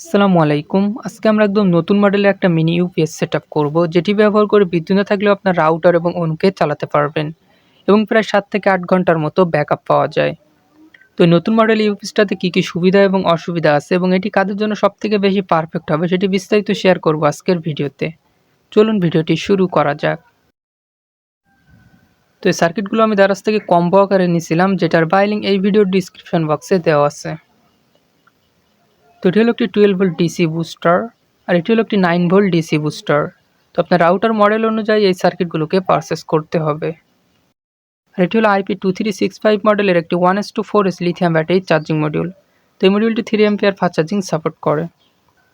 আসসালামু আলাইকুম। আজকে আমরা একদম নতুন মডেলের একটা মিনি ইউপিএস সেট আপ করব, যেটি ব্যবহার করে বিদ্যুৎ না থাকলেও আপনার রাউটার এবং অনুকে চালাতে পারবেন এবং প্রায় সাত থেকে আট ঘণ্টার মতো ব্যাকআপ পাওয়া যায়। তো নতুন মডেল ইউপিএসটাতে কী কী সুবিধা এবং অসুবিধা আছে এবং এটি কাদের জন্য সব থেকে বেশি পারফেক্ট হবে সেটি বিস্তারিত শেয়ার করব আজকের ভিডিওতে। চলুন ভিডিওটি শুরু করা যাক। তো এই সার্কিটগুলো আমি দারাজ থেকে কম্বো আকারে নিয়েছিলাম, যেটার বাইলিং এই ভিডিওর ডিসক্রিপশন বক্সে দেওয়া আছে। এটি হলো একটি টুয়েলভ ভোল্ট ডিসি বুস্টার আর এটি হলো একটি নাইন ভোল্ট ডিসি বুস্টার তো আপনার রাউটার মডেল অনুযায়ী এই সার্কিটগুলোকে পারচেস করতে হবে। আর এটি হলো IP two three six five মডেলের একটি one S to four S lithium battery charging module তো এই মডিউলটি three ampere fast charging support করে।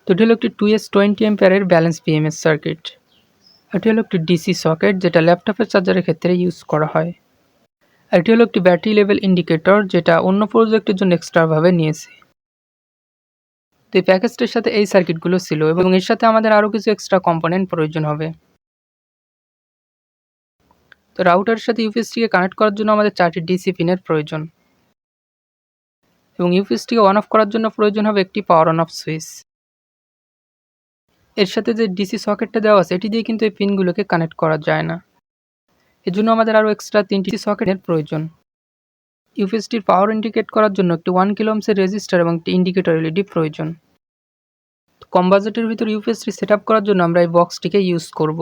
তো এটি হলো একটি টু এস টোয়েন্টি এমপিয়ারের ব্যালেন্স পিএমএস সার্কিট এটি হলো একটি ডিসি সকেট যেটা ল্যাপটপের চার্জারের ক্ষেত্রে ইউজ করা হয়। আর এটি হলো একটি ব্যাটারি লেভেল ইন্ডিকেটর যেটা অন্য প্রজেক্টের জন্য এক্সট্রাভাবে নিয়েছে। তো এই প্যাকেজটির সাথে এই সার্কিটগুলো ছিল এবং এর সাথে আমাদের আরও কিছু এক্সট্রা কম্পোনেন্ট প্রয়োজন হবে। তো রাউটারের সাথে ইউপিএসটিকে কানেক্ট করার জন্য আমাদের চারটি ডিসি পিনের প্রয়োজন। এবং ইউপিএসটিকে অন অফ করার জন্য প্রয়োজন হবে একটি পাওয়ার অন অফ সুইচ এর সাথে যে ডিসি সকেটটা দেওয়া আছে, এটি দিয়ে কিন্তু এই পিনগুলোকে কানেক্ট করা যায় না। এর জন্য আমাদের আরও এক্সট্রা তিনটি সকেটের প্রয়োজন। ইউপিএসটির পাওয়ার ইন্ডিকেট করার জন্য একটি ওয়ান কিলোমসের রেজিস্টার এবং একটি ইন্ডিকেটর এলইডি প্রয়োজন। কম বাজেটের ভিতর ইউপিএসটি সেট করার জন্য আমরা এই বক্সটিকে ইউজ করব।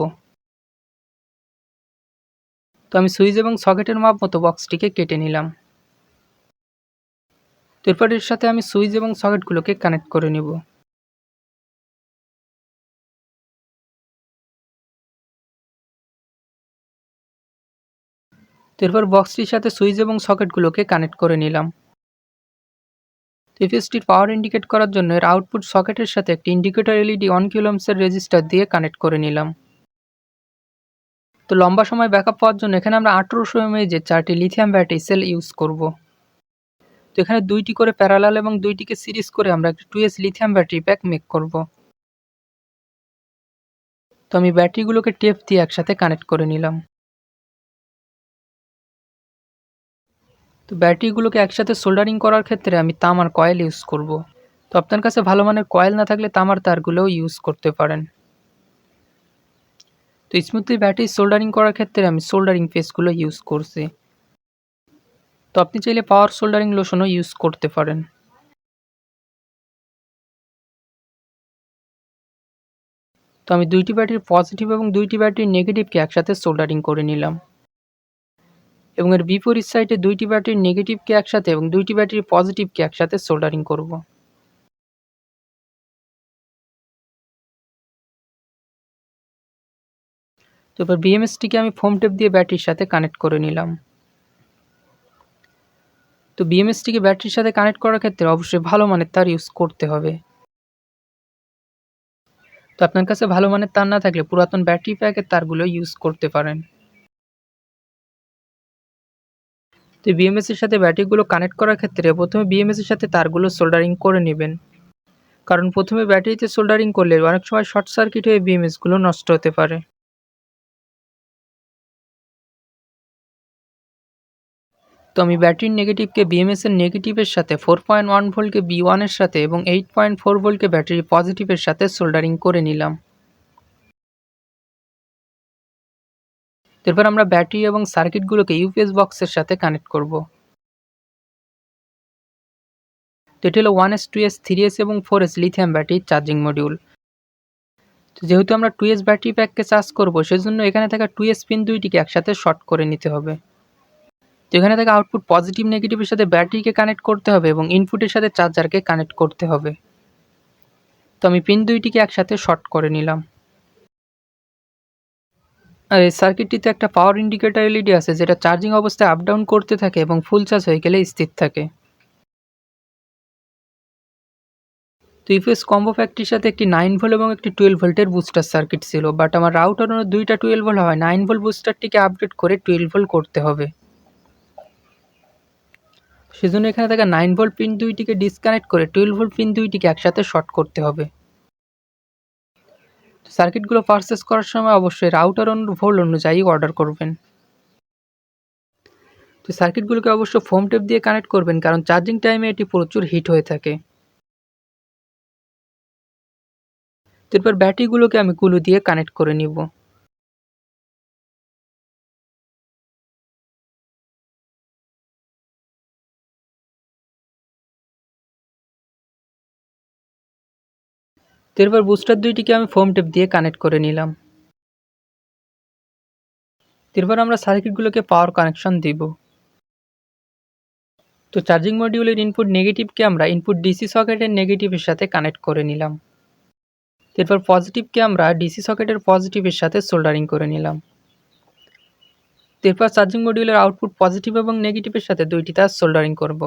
তো আমি সুইচ এবং সকেটের মাপ মতো বক্সটিকে কেটে নিলাম। তো এরপর এর সাথে আমি সুইচ এবং সকেটগুলোকে কানেক্ট করে নেব। এরপর বক্সটির সাথে সুইচ এবং সকেটগুলোকে কানেক্ট করে নিলাম। ইউপিএসটির পাওয়ার ইন্ডিকেট করার জন্য এর আউটপুট সকেটের সাথে একটি ইন্ডিকেটর এলইডি ওয়ান কিলোমসের রেজিস্টার দিয়ে কানেক্ট করে নিলাম। তো লম্বা সময় ব্যাকআপ পাওয়ার জন্য এখানে আমরা আঠেরোশো যে চারটি লিথিয়াম ব্যাটারি সেল ইউজ করব। তো এখানে দুইটি করে প্যারালাল এবং দুইটিকে সিরিজ করে আমরা একটি two S lithium battery pack make করব। তো আমি ব্যাটারিগুলোকে টেপ দিয়ে একসাথে কানেক্ট করে নিলাম। তো ব্যাটারিগুলোকে একসাথে সোল্ডারিং করার ক্ষেত্রে আমি তামার কয়েল ইউজ করব। তো আপনার কাছে ভালো মানের কয়েল না থাকলে তামার তারগুলোও ইউজ করতে পারেন। তো স্মুথলি ব্যাটারি সোল্ডারিং করার ক্ষেত্রে আমি সোল্ডারিং পেস্টগুলো ইউজ করছি। তো আপনি চাইলে পাওয়ার সোল্ডারিং লোশনও ইউজ করতে পারেন। তো আমি দুইটি ব্যাটারির পজিটিভ এবং দুইটি ব্যাটারির নেগেটিভকে একসাথে সোল্ডারিং করে নিলাম। এবং এর বিপরীত সাইডে দুইটি ব্যাটারির নেগেটিভকে একসাথে এবং দুইটি ব্যাটারির পজিটিভকে একসাথে সোল্ডারিং করব। তো এবার বিএমএসটিকে আমি ফোম টেপ দিয়ে ব্যাটারির সাথে কানেক্ট করে নিলাম। তো বিএমএসটিকে ব্যাটারির সাথে কানেক্ট করার ক্ষেত্রে অবশ্যই ভালো মানের তার ইউজ করতে হবে। তো আপনার কাছে ভালো মানের তার না থাকলে পুরাতন ব্যাটারি প্যাকের তারগুলো ইউজ করতে পারেন। তো বিএমএস এর সাথে ব্যাটারিগুলো কানেক্ট করার ক্ষেত্রে প্রথমে বিএমএস এর সাথে তারগুলো সোল্ডারিং করে নেবেন। কারণ প্রথমে ব্যাটারিতে সোল্ডারিং করলে অনেক সময় শর্ট সার্কিট হয়ে বিএমএসগুলো নষ্ট হতে পারে। তো আমি ব্যাটারির নেগেটিভকে বিএমএস এর নেগেটিভের সাথে ফোর পয়েন্ট ওয়ান ভোল্টকে বি ওয়ানের সাথে এবং এইট পয়েন্ট ফোর ভোল্টকে ব্যাটারি পজিটিভের সাথে সোল্ডারিং করে নিলাম। এরপর আমরা ব্যাটারি এবং সার্কিটগুলোকে ইউপিএস বক্সের সাথে কানেক্ট করব। তো এটি হলো one S, two S, three S এবং four S lithium battery charging module. তো যেহেতু আমরা টু এস ব্যাটারি প্যাককে চার্জ করব, সেজন্য এখানে থাকা টু এস পিন দুইটিকে একসাথে শর্ট করে নিতে হবে। তো এখানে থাকা আউটপুট পজিটিভ, নেগেটিভের সাথে ব্যাটারিকে কানেক্ট করতে হবে এবং ইনপুটের সাথে চার্জারকে কানেক্ট করতে হবে। তো আমি পিন দুইটিকে একসাথে শর্ট করে নিলাম। আর এই সার্কিটটিতে একটা পাওয়ার ইন্ডিকেটর এলইডি আছে, যেটা চার্জিং অবস্থায় আপ ডাউন করতে থাকে এবং ফুল চার্জ হয়ে গেলে স্থির থাকে। তো ইউপিএস কম্বো ফ্যাক্টরির সাথে একটি নাইন ভোল্ট এবং একটি টুয়েলভ ভোল্টের বুস্টার সার্কিট ছিল বাট আমার রাউটার দুইটা টুয়েলভ ভোল্ট হয়। নাইন ভোল্ট বুস্টারটিকে আপডেট করে টুয়েলভ ভোল্ট করতে হবে। সেজন্য এখানে থাকা নাইন ভোল্ট পিন দুইটিকে ডিসকানেক্ট করে টুয়েলভ ভোল্ট পিন দুইটিকে একসাথে শর্ট করতে হবে। সার্কিটগুলো পারচেস করার সময় অবশ্যই রাউটার ভোল্ট অনুযায়ী অর্ডার করবেন। তো সার্কিটগুলোকে অবশ্য ফোম টেপ দিয়ে কানেক্ট করবেন, কারণ চার্জিং টাইমে এটি প্রচুর হিট হয়ে থাকে। এরপর ব্যাটারিগুলোকে আমি কুলু দিয়ে কানেক্ট করে নিব। এরপর বুস্টার দুইটিকে আমি ফোম টেপ দিয়ে কানেক্ট করে নিলাম। এরপর আমরা সার্কিটগুলোকে পাওয়ার কানেকশন দিব। তো চার্জিং মডিউলের ইনপুট নেগেটিভকে আমরা ইনপুট ডিসি সকেটের নেগেটিভের সাথে কানেক্ট করে নিলাম। এরপর পজিটিভকে আমরা ডিসি সকেটের পজিটিভের সাথে সোল্ডারিং করে নিলাম। এরপর চার্জিং মডিউলের আউটপুট পজিটিভ এবং নেগেটিভের সাথে দুইটি তার সোল্ডারিং করব।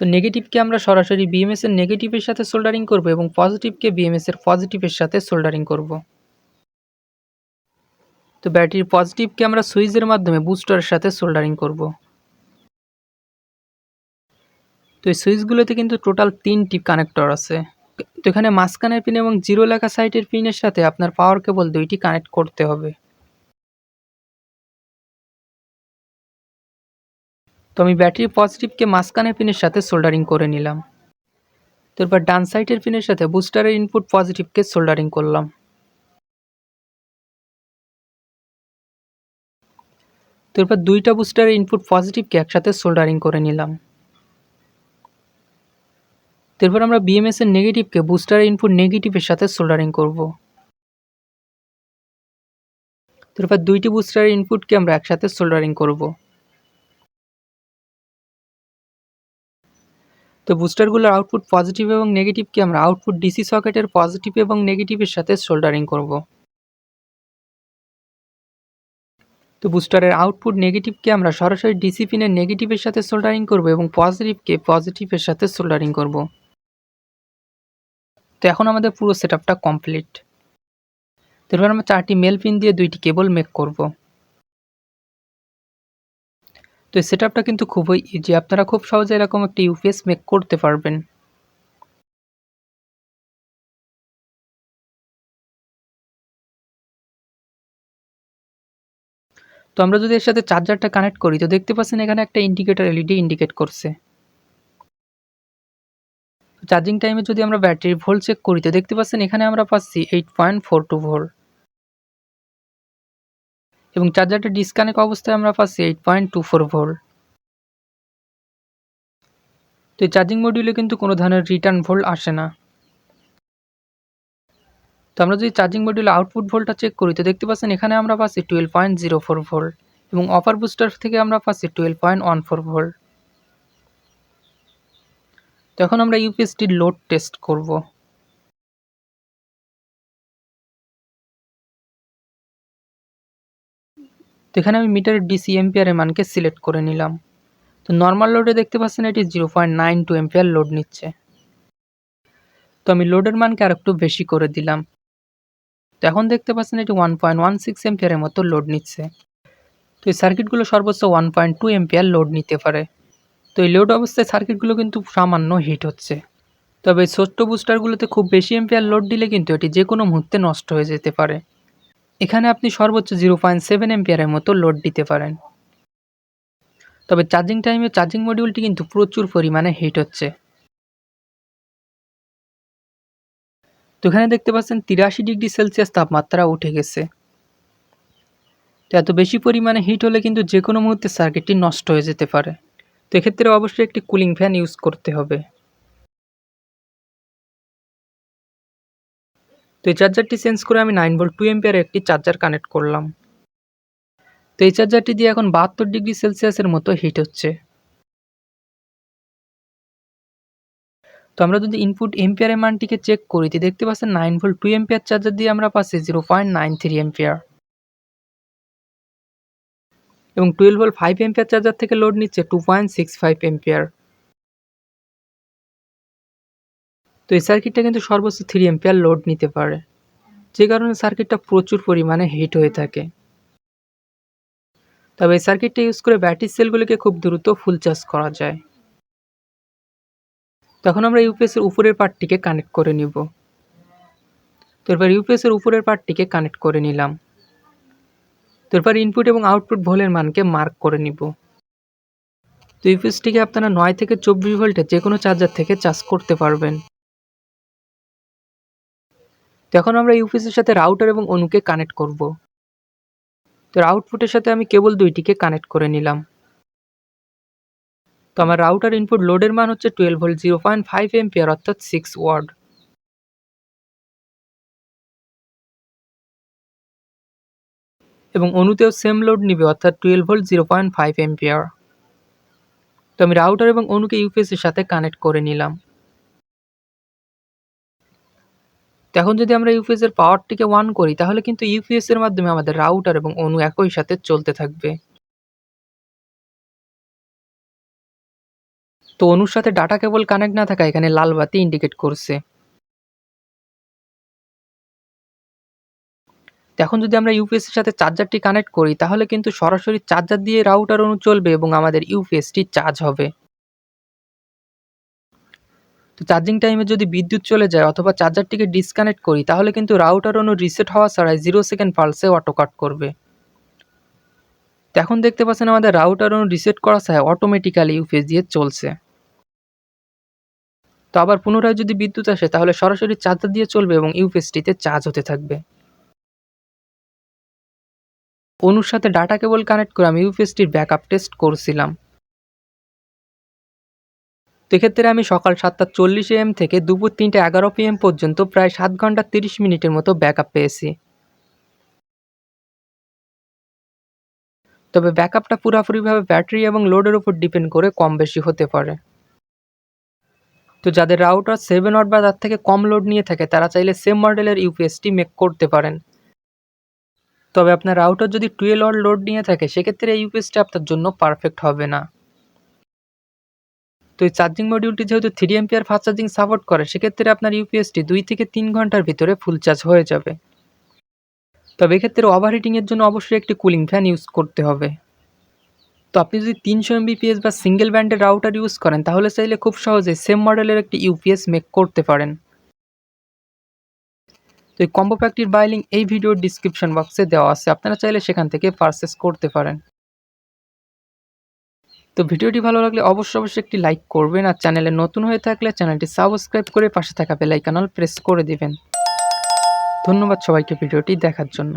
তো নেগেটিভকে আমরা সরাসরি বিএমএস এর নেগেটিভের সাথে সোল্ডারিং করব এবং পজিটিভকে বিএমএস এর পজিটিভের সাথে সোল্ডারিং করব। তো ব্যাটারির পজিটিভকে আমরা সুইচের মাধ্যমে বুস্টারের সাথে সোল্ডারিং করব। তো এই সুইচগুলোতে কিন্তু টোটাল তিনটি কানেক্টর আছে। তো এখানে মাঝখানের পিন এবং জিরো লেখা সাইটের পিনের সাথে আপনার পাওয়ার কেবল দুইটি কানেক্ট করতে হবে। তো আমি ব্যাটারি পজিটিভকে মাঝখানের পিনের সাথে সোল্ডারিং করে নিলাম। তারপর ডান সাইডের পিনের সাথে বুস্টারের ইনপুট পজিটিভকে সোল্ডারিং করলাম। তারপর দুইটা বুস্টারের ইনপুট পজিটিভকে একসাথে সোল্ডারিং করে নিলাম। তারপর আমরা বিএমএস এর নেগেটিভকে বুস্টারের ইনপুট নেগেটিভের সাথে সোল্ডারিং করব। তারপর দুইটি বুস্টারের ইনপুটকে আমরা একসাথে সোল্ডারিং করব। তো বুস্টারগুলোর আউটপুট পজিটিভ এবং নেগেটিভকে আমরা আউটপুট ডিসি সকেটের পজিটিভ এবং নেগেটিভের সাথে সোল্ডারিং করব। তো বুস্টারের আউটপুট নেগেটিভকে আমরা সরাসরি ডিসি পিনের নেগেটিভের সাথে সোল্ডারিং করব এবং পজিটিভকে পজিটিভের সাথে সোল্ডারিং করব। তো এখন আমাদের পুরো সেট কমপ্লিট। তারপর আমরা চারটি মেল পিন দিয়ে দুইটি কেবল মেক করব। তো এই সেট কিন্তু খুবই ইজি আপনারা খুব সহজে এরকম একটা ইউপিএস মেক করতে পারবেন। তো আমরা যদি এর সাথে চার্জারটা কানেক্ট করি, তো দেখতে পাচ্ছেন এখানে একটা ইন্ডিকেটর এলইডি ইন্ডিকেট করছে। চার্জিং টাইমে যদি আমরা ব্যাটারির ভোল্ট চেক করি, তো দেখতে পাচ্ছেন এখানে আমরা পাচ্ছি eight point four two volt এবং চার্জারটা ডিসকানেক্ট অবস্থায় আমরা পাচ্ছি eight point two four volt তো এই চার্জিং মডিউলে কিন্তু কোনো ধরনের রিটার্ন ভোল্ট আসে না। তো আমরা যদি চার্জিং মডিউলে আউটপুট ভোল্টটা চেক করি, তো দেখতে পাচ্ছেন এখানে আমরা পাচ্ছি twelve point zero four volt এবং অপার বুস্টার থেকে আমরা পাচ্ছি twelve point one four volt তো এখন আমরা ইউপিএসটির লোড টেস্ট করব। তো এখানে আমি মিটারের ডিসি এম্পিয়ারের মানকে সিলেক্ট করে নিলাম। তো নর্মাল লোডে দেখতে পাচ্ছেন এটি zero point nine two ampere load নিচ্ছে। তো আমি লোডের মানকে আর একটু বেশি করে দিলাম। তো এখন দেখতে পাচ্ছেন এটি ওয়ান পয়েন্ট ওয়ান সিক্স এম্পিয়ারের মতো লোড নিচ্ছে। তো এই সার্কিটগুলো সর্বোচ্চ one point two ampere load নিতে পারে। তো এই লোড অবস্থায় সার্কিটগুলো কিন্তু সামান্য হিট হচ্ছে। তবে ছোট্ট বুস্টারগুলোতে খুব বেশি এম্পিয়ার লোড দিলে কিন্তু এটি যে কোনো মুহূর্তে নষ্ট হয়ে যেতে পারে। এখানে আপনি সর্বোচ্চ জিরো পয়েন্ট সেভেন এম্পিয়ারের মতো লোড দিতে পারেন। তবে চার্জিং টাইমে চার্জিং মডিউলটি কিন্তু প্রচুর পরিমাণে হিট হচ্ছে। তো এখানে দেখতে পাচ্ছেন তিরাশি ডিগ্রি সেলসিয়াস তাপমাত্রা উঠে গেছে। তো এত বেশি পরিমাণে হিট হলে কিন্তু যে কোনো মুহূর্তে সার্কিটটি নষ্ট হয়ে যেতে পারে। তো এক্ষেত্রে অবশ্যই একটি কুলিং ফ্যান ইউজ করতে হবে। তো এই চার্জারটি চেঞ্জ করে আমি নাইন ভোল্ট টু এম্পিয়ার একটি চার্জার কানেক্ট করলাম। তো এই চার্জারটি দিয়ে এখন বাহাত্তর ডিগ্রি সেলসিয়াসের মতো হিট হচ্ছে। তো আমরা যদি ইনপুট এম্পিয়ারের মানটিকে চেক করি, তো দেখতে পাচ্ছেন nine volt two ampere charger দিয়ে আমরা পাচ্ছি zero point nine three ampere এবং twelve volt five ampere charger থেকে লোড নিচ্ছে two point six five ampere তো এই সার্কিটটা কিন্তু সর্বোচ্চ থ্রি এম্পিয়ার লোড নিতে পারে। যে কারণে সার্কিটটা প্রচুর পরিমাণে হিট হয়ে থাকে। তবে এই সার্কিটটা ইউজ করে ব্যাটারি সেলগুলিকে খুব দ্রুত ফুল চার্জ করা যায়। তখন আমরা ইউপিএসের উপরের পার্টটিকে কানেক্ট করে নিব। তো এরপর ইউপিএসের উপরের পার্টটিকে কানেক্ট করে নিলাম। তারপর ইনপুট এবং আউটপুট ভোলের মানকে মার্ক করে নিব। তো ইউপিএসটিকে আপনারা নয় থেকে চব্বিশ ভোল্টে যে কোনো চার্জার থেকে চার্জ করতে পারবেন। এখন আমরা ইউপিএসের সাথে রাউটার এবং অনুকে কানেক্ট করব। তো আউটপুটের সাথে আমি কেবল দুইটিকে কানেক্ট করে নিলাম। তো আমার রাউটার ইনপুট লোডের মান হচ্ছে twelve volt zero point five ampere অর্থাৎ সিক্স ওয়ার্ড এবং অনুতেও সেম লোড নিবে, অর্থাৎ twelve volt zero point five ampere তো আমি রাউটার এবং অনুকে ইউপিএসের সাথে কানেক্ট করে নিলাম। তো এখন যদি আমরা ইউপিএস এর পাওয়ারটিকে ওয়ান করি, তাহলে কিন্তু ইউপিএস এর মাধ্যমে আমাদের রাউটার এবং অনু একই সাথে চলতে থাকবে। তো অনুর সাথে ডাটা কেবল কানেক্ট না থাকা এখানে লাল বাতি ইন্ডিকেট করছে। এখন যদি আমরা ইউপিএস এর সাথে চার্জারটি কানেক্ট করি, তাহলে কিন্তু সরাসরি চার্জার দিয়ে রাউটার অনু চলবে এবং আমাদের ইউপিএসটি চার্জ হবে। তো চার্জিং টাইমে যদি বিদ্যুৎ চলে যায় অথবা চার্জারটিকে ডিসকানেক্ট করি, তাহলে কিন্তু রাউটার অনু রিসেট হওয়া ছাড়াই জিরো সেকেন্ড পালসে অটো কাট করবে। এখন দেখতে পাচ্ছেন আমাদের রাউটার অনু রিসেট করা ছাড়া অটোমেটিক্যালি ইউপিএস দিয়ে চলছে। তো আবার পুনরায় যদি বিদ্যুৎ আসে, তাহলে সরাসরি চার্জার দিয়ে চলবে এবং ইউপিএসটিতে চার্জ হতে থাকবে। অনুর সাথে ডাটা কেবল কানেক্ট করে আমি ইউপিএসটির ব্যাকআপ টেস্ট করছিলাম। তো এক্ষেত্রে আমি সকাল সাতটা চল্লিশ এম থেকে দুপুর তিনটে এগারো পিএম পর্যন্ত প্রায় সাত ঘণ্টা তিরিশ মিনিটের মতো ব্যাকআপ পেয়েছি। তবে ব্যাকআপটা পুরোপুরিভাবে ব্যাটারি এবং লোডের উপর ডিপেন্ড করে কম বেশি হতে পারে। তো যাদের রাউটার সেভেন ওয়াট বা তার থেকে কম লোড নিয়ে থাকে, তারা চাইলে সেম মডেলের ইউপিএসটি মেক করতে পারেন। তবে আপনার রাউটার যদি টুয়েলভ ওয়াট লোড নিয়ে থাকে, সেক্ষেত্রে এই ইউপিএসটি আপনার জন্য পারফেক্ট হবে না। তো এই চার্জিং মডিউলটি যেহেতু three ampere fast charging support করে, সেক্ষেত্রে আপনার ইউপিএসটি দুই থেকে তিন ঘণ্টার ভিতরে ফুল চার্জ হয়ে যাবে। তবে এক্ষেত্রে ওভারহিটিংয়ের জন্য অবশ্যই একটি কুলিং ফ্যান ইউজ করতে হবে। তো আপনি যদি তিনশো এমবিপিএস বা সিঙ্গেল ব্যান্ডের রাউটার ইউজ করেন, তাহলে চাইলে খুব সহজে সেম মডেলের একটি ইউপিএস মেক করতে পারেন। তো এই কম্বো প্যাকটির বাইলিং এই ভিডিওর ডিসক্রিপশন বক্সে দেওয়া আছে, আপনারা চাইলে সেখান থেকে পারচেস করতে পারেন। তো ভিডিওটি ভালো লাগলে অবশ্যই অবশ্যই একটি লাইক করবেন আর চ্যানেলে নতুন হয়ে থাকলে চ্যানেলটি সাবস্ক্রাইব করে পাশে থাকা বেলাইকানল প্রেস করে দিবেন। ধন্যবাদ সবাইকে ভিডিওটি দেখার জন্য।